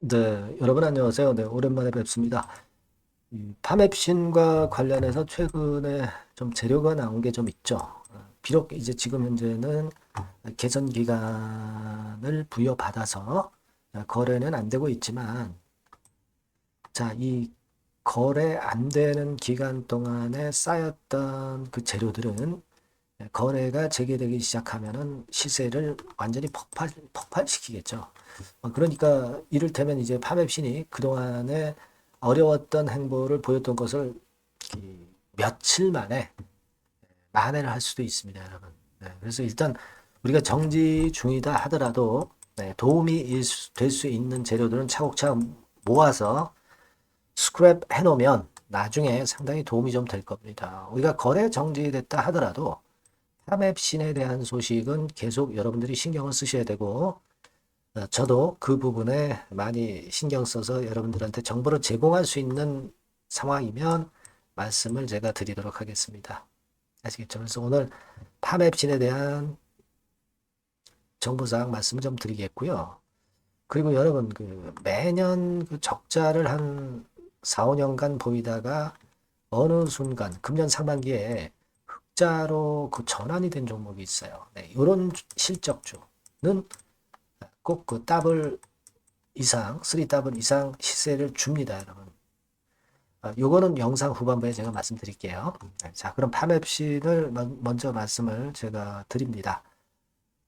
네, 여러분 안녕하세요. 네, 오랜만에 뵙습니다. 이 파맵신과 관련해서 최근에 좀 재료가 나온 게 좀 있죠. 어, 비록 이제 지금 현재는 개선 기간을 부여받아서 거래는 안 되고 있지만, 자, 이 거래 안 되는 기간 동안에 쌓였던 그 재료들은 거래가 재개되기 시작하면은 시세를 완전히 폭발, 폭발시키겠죠. 어, 그러니까 이를테면 이제 파맵신이 그동안에 어려웠던 행보를 보였던 것을 이 며칠 만에 만회를 할 수도 있습니다, 여러분. 네, 그래서 일단 우리가 정지 중이다 하더라도 네, 도움이 될 수 있는 재료들은 차곡차곡 모아서 스크랩 해놓으면 나중에 상당히 도움이 좀 될 겁니다. 우리가 거래 정지됐다 하더라도 파맵신에 대한 소식은 계속 여러분들이 신경을 쓰셔야 되고 어, 저도 그 부분에 많이 신경 써서 여러분들한테 정보를 제공할 수 있는 상황이면 말씀을 제가 드리도록 하겠습니다. 아시겠죠? 그래서 오늘 파맵신에 대한 정보사항 말씀을 좀 드리겠고요. 그리고 여러분 그 매년 그 적자를 한 4, 5년간 보이다가 어느 순간 금년 상반기에 흑자로 그 전환이 된 종목이 있어요. 네, 이런 실적주는 꼭 그 더블 이상, 3 더블 이상 시세를 줍니다, 여러분. 아, 요거는 영상 후반부에 제가 말씀드릴게요. 네, 자, 그럼 파맵신을 먼- 먼저 말씀을 제가 드립니다.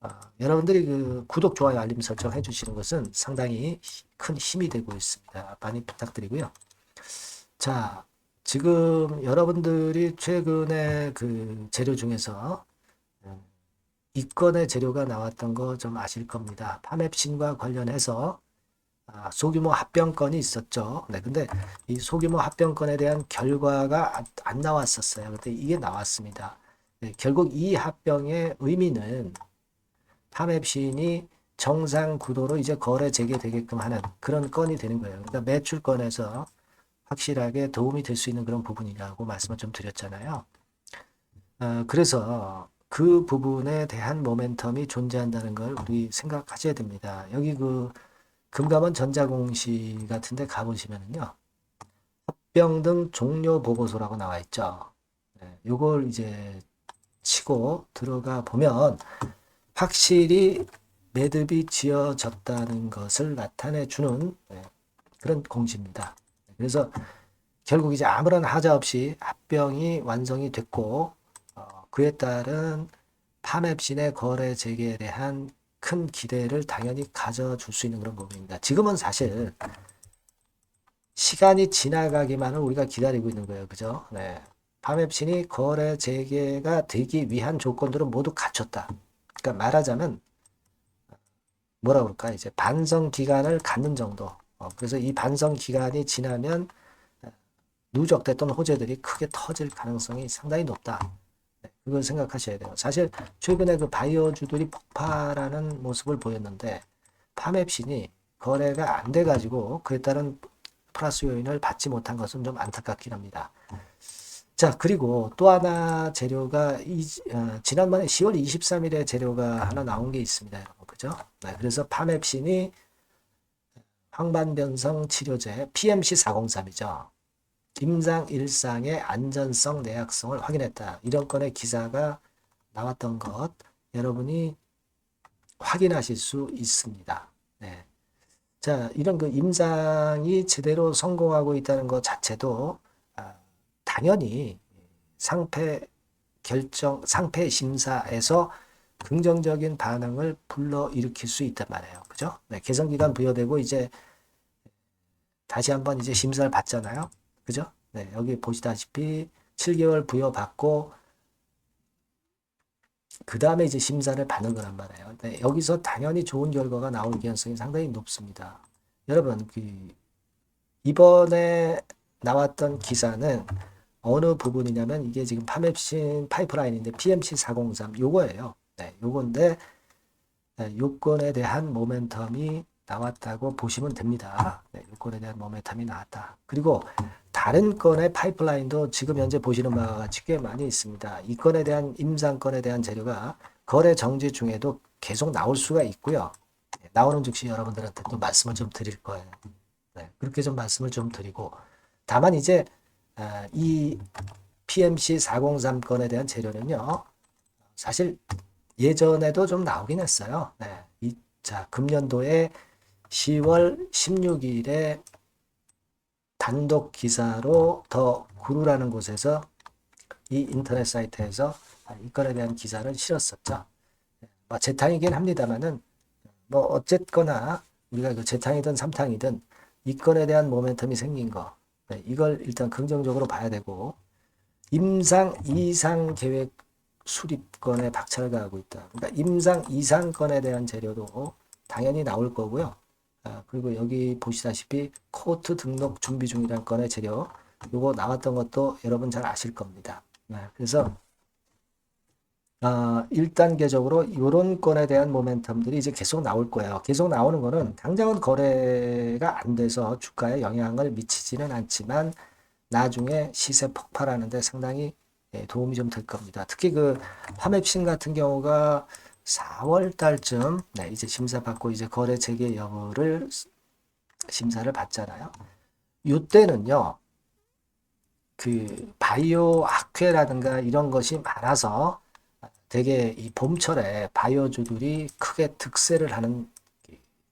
아, 여러분들이 그 구독, 좋아요, 알림 설정 해주시는 것은 상당히 히- 큰 힘이 되고 있습니다. 많이 부탁드리고요. 자, 지금 여러분들이 최근에 그 재료 중에서 음, 이건의 재료가 나왔던 거 좀 아실 겁니다. 파맵신과 관련해서 아, 소규모 합병건이 있었죠. 네, 근데 이 소규모 합병건에 대한 결과가 안, 안 나왔었어요. 근데 이게 나왔습니다. 네, 결국 이 합병의 의미는 파맵신이 정상 구도로 이제 거래 재개되게끔 하는 그런 건이 되는 거예요. 그러니까 매출건에서 확실하게 도움이 될 수 있는 그런 부분이라고 말씀을 좀 드렸잖아요. 어, 그래서 그 부분에 대한 모멘텀이 존재한다는 걸 우리 생각하셔야 됩니다. 여기 그 금감원 전자공시 같은데 가보시면은요. 합병 등 종료 보고서라고 나와 있죠. 네, 요걸 이제 치고 들어가 보면 확실히 매듭이 지어졌다는 것을 나타내 주는 네, 그런 공시입니다. 그래서 결국 이제 아무런 하자 없이 합병이 완성이 됐고 어, 그에 따른 파맵신의 거래 재개에 대한 큰 기대를 당연히 가져줄 수 있는 그런 부분입니다. 지금은 사실 시간이 지나가기만을 우리가 기다리고 있는 거예요. 그죠? 네. 파맵신이 거래 재개가 되기 위한 조건들은 모두 갖췄다. 그러니까 말하자면 뭐라 그럴까? 이제 반성 기간을 갖는 정도. 어, 그래서 이 반성 기간이 지나면 누적됐던 호재들이 크게 터질 가능성이 상당히 높다. 네, 그걸 생각하셔야 돼요. 사실 최근에 그 바이오주들이 폭발하는 모습을 보였는데 파맵신이 거래가 안 돼가지고 그에 따른 플러스 요인을 받지 못한 것은 좀 안타깝긴 합니다. 자, 그리고 또 하나 재료가 이, 어, 지난번에 10월 23일에 재료가 하나 나온 게 있습니다. 그죠? 네, 그래서 파맵신이 황반변성 치료제 PMC 403이죠. 임상 일상의 안전성 내약성을 확인했다. 이런 건의 기사가 나왔던 것 여러분이 확인하실 수 있습니다. 네. 자, 이런 그 임상이 제대로 성공하고 있다는 것 자체도 아, 당연히 상패 결정, 상패 심사에서 긍정적인 반응을 불러일으킬 수 있단 말이에요. 그죠? 네, 개선기간 부여되고 이제 다시 한번 이제 심사를 받잖아요. 그죠? 네, 여기 보시다시피 7개월 부여받고 그 다음에 이제 심사를 받는 거란 말이에요. 네, 여기서 당연히 좋은 결과가 나올 가능성이 상당히 높습니다. 여러분, 그 이번에 나왔던 기사는 어느 부분이냐면 이게 지금 파맵신 파이프라인인데 PMC 403 요거예요. 네, 요건데 네, 요건에 대한 모멘텀이 나왔다고 보시면 됩니다. 네, 요건에 대한 모멘텀이 나왔다. 그리고 다른 건의 파이프라인도 지금 현재 보시는 바와 같이 꽤 많이 있습니다. 이 건에 대한 임상건에 대한 재료가 거래 정지 중에도 계속 나올 수가 있고요. 나오는 즉시 여러분들한테 또 말씀을 좀 드릴 거예요. 네, 그렇게 좀 말씀을 좀 드리고 다만 이제 아, 이 PMC 403 건에 대한 재료는요. 사실 예전에도 좀 나오긴 했어요. 네. 이, 자, 금년도에 10월 16일에 단독 기사로 더 구루라는 곳에서 이 인터넷 사이트에서 이 건에 대한 기사를 실었었죠. 뭐 재탕이긴 합니다만은 뭐 어쨌거나 우리가 그 재탕이든 삼탕이든 이 건에 대한 모멘텀이 생긴 거 네, 이걸 일단 긍정적으로 봐야 되고 임상 이상 계획 수립건에 박차를 가하고 있다. 그러니까 임상 이상 건에 대한 재료도 당연히 나올 거고요. 아, 그리고 여기 보시다시피 코트 등록 준비 중이라는 건의 재료 요거 나왔던 것도 여러분 잘 아실 겁니다. 네, 그래서 아, 1단계적으로 이런 건에 대한 모멘텀들이 이제 계속 나올 거예요. 계속 나오는 거는 당장은 거래가 안 돼서 주가에 영향을 미치지는 않지만 나중에 시세 폭발하는 데 상당히 예, 도움이 좀 될 겁니다. 특히 그 화맵신 같은 경우가 4월 달쯤 네, 이제 심사 받고 이제 거래 재개 여부를 심사를 받잖아요. 이때는요. 그 바이오 학회라든가 이런 것이 많아서 되게 이 봄철에 바이오주들이 크게 득세를 하는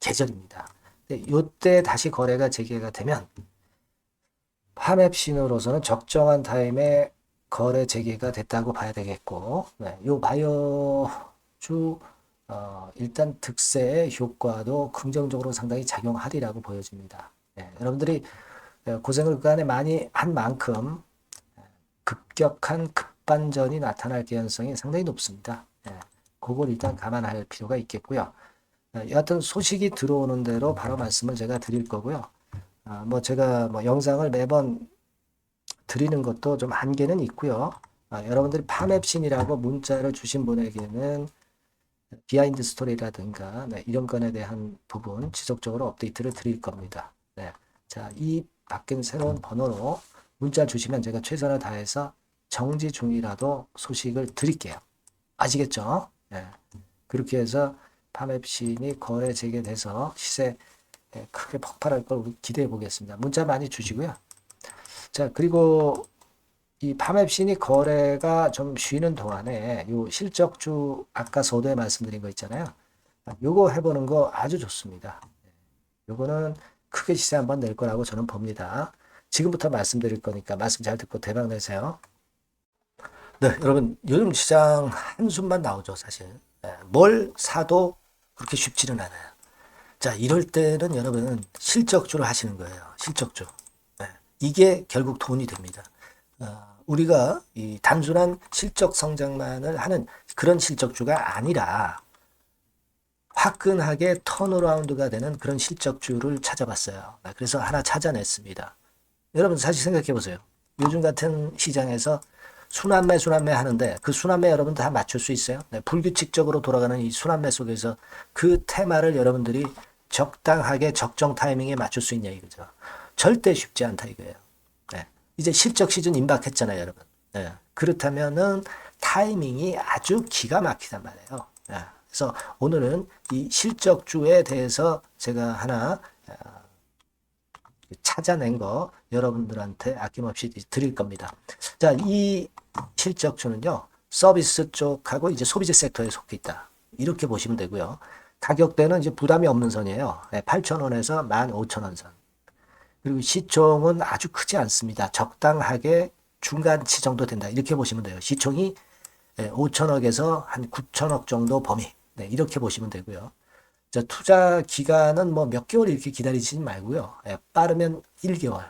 계절입니다. 이때 다시 거래가 재개가 되면 파맵신으로서는 적정한 타임에 거래 재개가 됐다고 봐야 되겠고, 네, 요 바이오 주 어, 일단 득세의 효과도 긍정적으로 상당히 작용하리라고 보여집니다. 네, 여러분들이 고생을 그 안에 많이 한 만큼 급격한 급반전이 나타날 개연성이 상당히 높습니다. 네, 그걸 일단 감안할 필요가 있겠고요. 네, 여하튼 소식이 들어오는 대로 바로 말씀을 제가 드릴 거고요. 아, 뭐 제가 뭐 영상을 매번 드리는 것도 좀 한계는 있고요. 아, 여러분들이 파맵신이라고 문자를 주신 분에게는 비하인드 스토리라든가 네, 이런 건에 대한 부분 지속적으로 업데이트를 드릴 겁니다. 네. 자, 이 바뀐 새로운 번호로 문자 주시면 제가 최선을 다해서 정지 중이라도 소식을 드릴게요. 아시겠죠? 네. 그렇게 해서 파맵신이 거래 재개돼서 시세 크게 폭발할 걸 기대해 보겠습니다. 문자 많이 주시고요. 자, 그리고 이 파맵신이 거래가 좀 쉬는 동안에 요 실적주 아까 소도에 말씀드린 거 있잖아요. 요거 해보는 거 아주 좋습니다. 요거는 크게 시세 한번 낼 거라고 저는 봅니다. 지금부터 말씀드릴 거니까 말씀 잘 듣고 대박 내세요. 네, 여러분 요즘 시장 한숨만 나오죠, 사실. 뭘 사도 그렇게 쉽지는 않아요. 자, 이럴 때는 여러분 실적주를 하시는 거예요. 실적주. 네. 이게 결국 돈이 됩니다. 어, 우리가 이 단순한 실적 성장만을 하는 그런 실적주가 아니라 화끈하게 턴어라운드가 되는 그런 실적주를 찾아봤어요. 네, 그래서 하나 찾아냈습니다. 여러분 사실 생각해 보세요. 요즘 같은 시장에서 순환매 순환매 하는데 그 순환매 여러분 다 맞출 수 있어요? 네, 불규칙적으로 돌아가는 이 순환매 속에서 그 테마를 여러분들이 적당하게 적정 타이밍에 맞출 수 있냐 이거죠. 절대 쉽지 않다 이거예요. 네. 이제 실적 시즌 임박했잖아요, 여러분. 네. 그렇다면은 타이밍이 아주 기가 막히단 말이에요. 네. 그래서 오늘은 이 실적주에 대해서 제가 하나 어, 찾아낸 거 여러분들한테 아낌없이 드릴 겁니다. 자, 이 실적주는요, 서비스 쪽하고 이제 소비재 섹터에 속해 있다. 이렇게 보시면 되고요. 가격대는 이제 부담이 없는 선이에요. 8,000원에서 15,000원 선. 그리고 시총은 아주 크지 않습니다. 적당하게 중간치 정도 된다. 이렇게 보시면 돼요. 시총이 5천억에서 한 9천억 정도 범위. 네, 이렇게 보시면 되고요. 자, 투자 기간은 뭐 몇 개월 이렇게 기다리지 말고요. 예, 빠르면 1개월,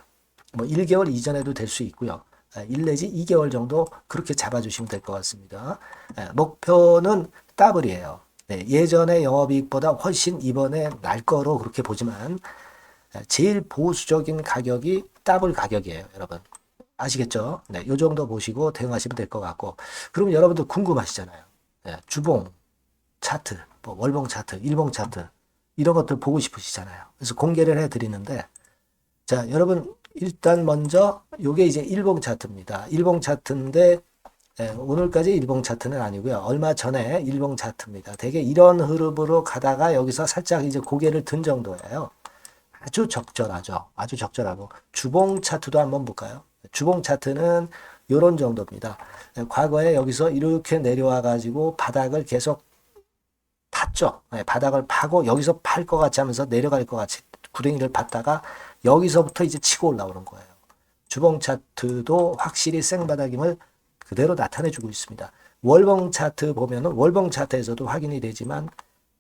뭐 1개월 이전에도 될 수 있고요. 1 내지 2개월 정도 그렇게 잡아주시면 될 것 같습니다. 예, 목표는 더블이에요. 네, 예전의 영업이익보다 훨씬 이번에 날 거로 그렇게 보지만 제일 보수적인 가격이 더블 가격이에요, 여러분. 아시겠죠? 네, 요 정도 보시고 대응하시면 될 것 같고. 그럼 여러분들 궁금하시잖아요. 네, 주봉, 차트, 뭐 월봉 차트, 일봉 차트 이런 것들 보고 싶으시잖아요. 그래서 공개를 해 드리는데 자, 여러분 일단 먼저 요게 이제 일봉 차트입니다. 일봉 차트인데 예, 오늘까지 일봉 차트는 아니고요. 얼마 전에 일봉 차트입니다. 되게 이런 흐름으로 가다가 여기서 살짝 이제 고개를 든 정도예요. 아주 적절하죠. 아주 적절하고 주봉 차트도 한번 볼까요? 주봉 차트는 이런 정도입니다. 예, 과거에 여기서 이렇게 내려와 가지고 바닥을 계속 팠죠. 예, 바닥을 파고 여기서 팔 것 같이 하면서 내려갈 것 같이 구덩이를 팠다가 여기서부터 이제 치고 올라오는 거예요. 주봉 차트도 확실히 생바닥임을 그대로 나타내주고 있습니다. 월봉 차트 보면은 월봉 차트에서도 확인이 되지만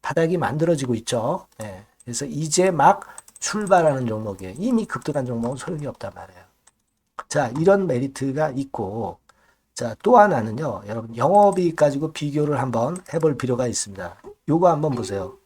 바닥이 만들어지고 있죠. 예, 그래서 이제 막 출발하는 종목이에요. 이미 급등한 종목은 소용이 없단 말이에요. 자, 이런 메리트가 있고, 자, 또 하나는요, 여러분, 영업이익 가지고 비교를 한번 해볼 필요가 있습니다. 요거 한번 보세요.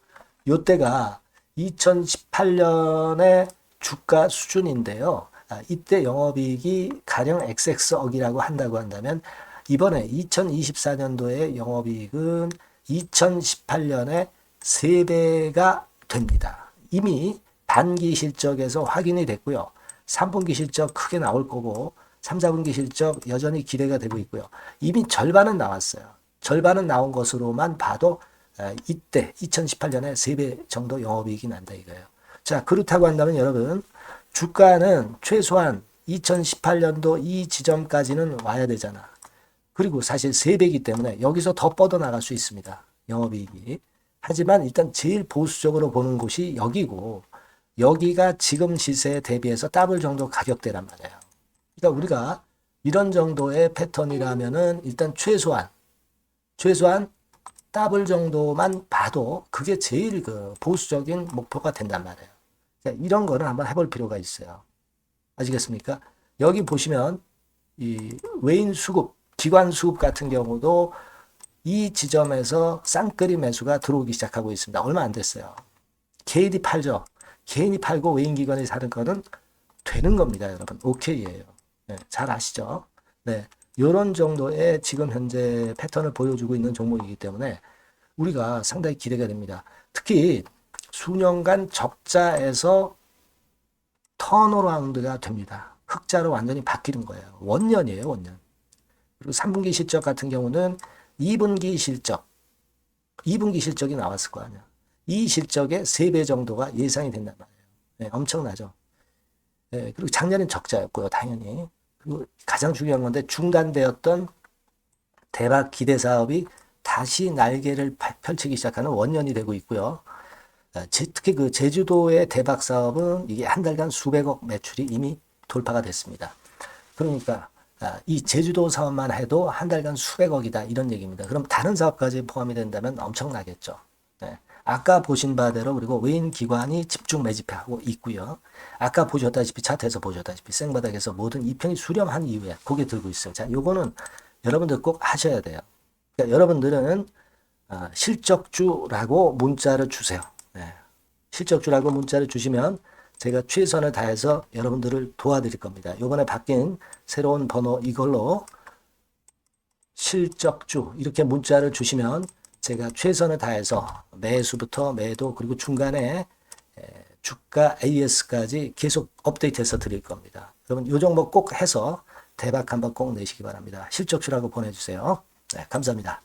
요때가 2018년의 주가 수준인데요. 아, 이때 영업이익이 가령 XX억이라고 한다고 한다면, 이번에 2024년도에 영업이익은 2018년에 3배가 됩니다. 이미 단기 실적에서 확인이 됐고요. 3분기 실적 크게 나올 거고 3, 4분기 실적 여전히 기대가 되고 있고요. 이미 절반은 나왔어요. 절반은 나온 것으로만 봐도 에, 이때 2018년에 3배 정도 영업이익이 난다 이거예요. 자 그렇다고 한다면 여러분 주가는 최소한 2018년도 이 지점까지는 와야 되잖아. 그리고 사실 3배이기 때문에 여기서 더 뻗어나갈 수 있습니다. 영업이익이. 하지만 일단 제일 보수적으로 보는 곳이 여기고 여기가 지금 시세에 대비해서 더블 정도 가격대란 말이에요. 그러니까 우리가 이런 정도의 패턴이라면은 일단 최소한 최소한 더블 정도만 봐도 그게 제일 그 보수적인 목표가 된단 말이에요. 자, 이런 거를 한번 해볼 필요가 있어요. 아시겠습니까? 여기 보시면 이 외인 수급, 기관 수급 같은 경우도 이 지점에서 쌍끌이 매수가 들어오기 시작하고 있습니다. 얼마 안 됐어요. 개인이 팔죠. 개인이 팔고 외인 기관이 사는 거는 되는 겁니다, 여러분. 오케이예요. 네, 잘 아시죠? 네. 요런 정도의 지금 현재 패턴을 보여주고 있는 종목이기 때문에 우리가 상당히 기대가 됩니다. 특히 수년간 적자에서 턴어라운드가 됩니다. 흑자로 완전히 바뀌는 거예요. 원년이에요, 원년. 그리고 3분기 실적 같은 경우는 2분기 실적, 2분기 실적이 나왔을 거 아니야. 이 실적의 3배 정도가 예상이 된단 말이에요. 네, 엄청나죠. 네, 그리고 작년엔 적자였고요, 당연히. 그리고 가장 중요한 건데 중단되었던 대박 기대 사업이 다시 날개를 파- 펼치기 시작하는 원년이 되고 있고요. 아, 제- 특히 그 제주도의 대박 사업은 이게 한 달간 수백억 매출이 이미 돌파가 됐습니다. 그러니까 아, 이 제주도 사업만 해도 한 달간 수백억이다 이런 얘기입니다. 그럼 다른 사업까지 포함이 된다면 엄청나겠죠. 네. 아까 보신 바대로 그리고 외인 기관이 집중 매집하고 있고요. 아까 보셨다시피 차트에서 보셨다시피 생바닥에서 모든 이평이 수렴한 이후에 고개 들고 있어요. 자, 요거는 여러분들 꼭 하셔야 돼요. 그러니까 여러분들은 아, 실적주라고 문자를 주세요. 네. 실적주라고 문자를 주시면 제가 최선을 다해서 여러분들을 도와드릴 겁니다. 요번에 바뀐 새로운 번호 이걸로 실적주 이렇게 문자를 주시면 제가 최선을 다해서 매수부터 매도 그리고 중간에 에, 주가 AS까지 계속 업데이트해서 드릴 겁니다. 여러분 요 종목 꼭 해서 대박 한번 꼭 내시기 바랍니다. 실적주라고 보내주세요. 네, 감사합니다.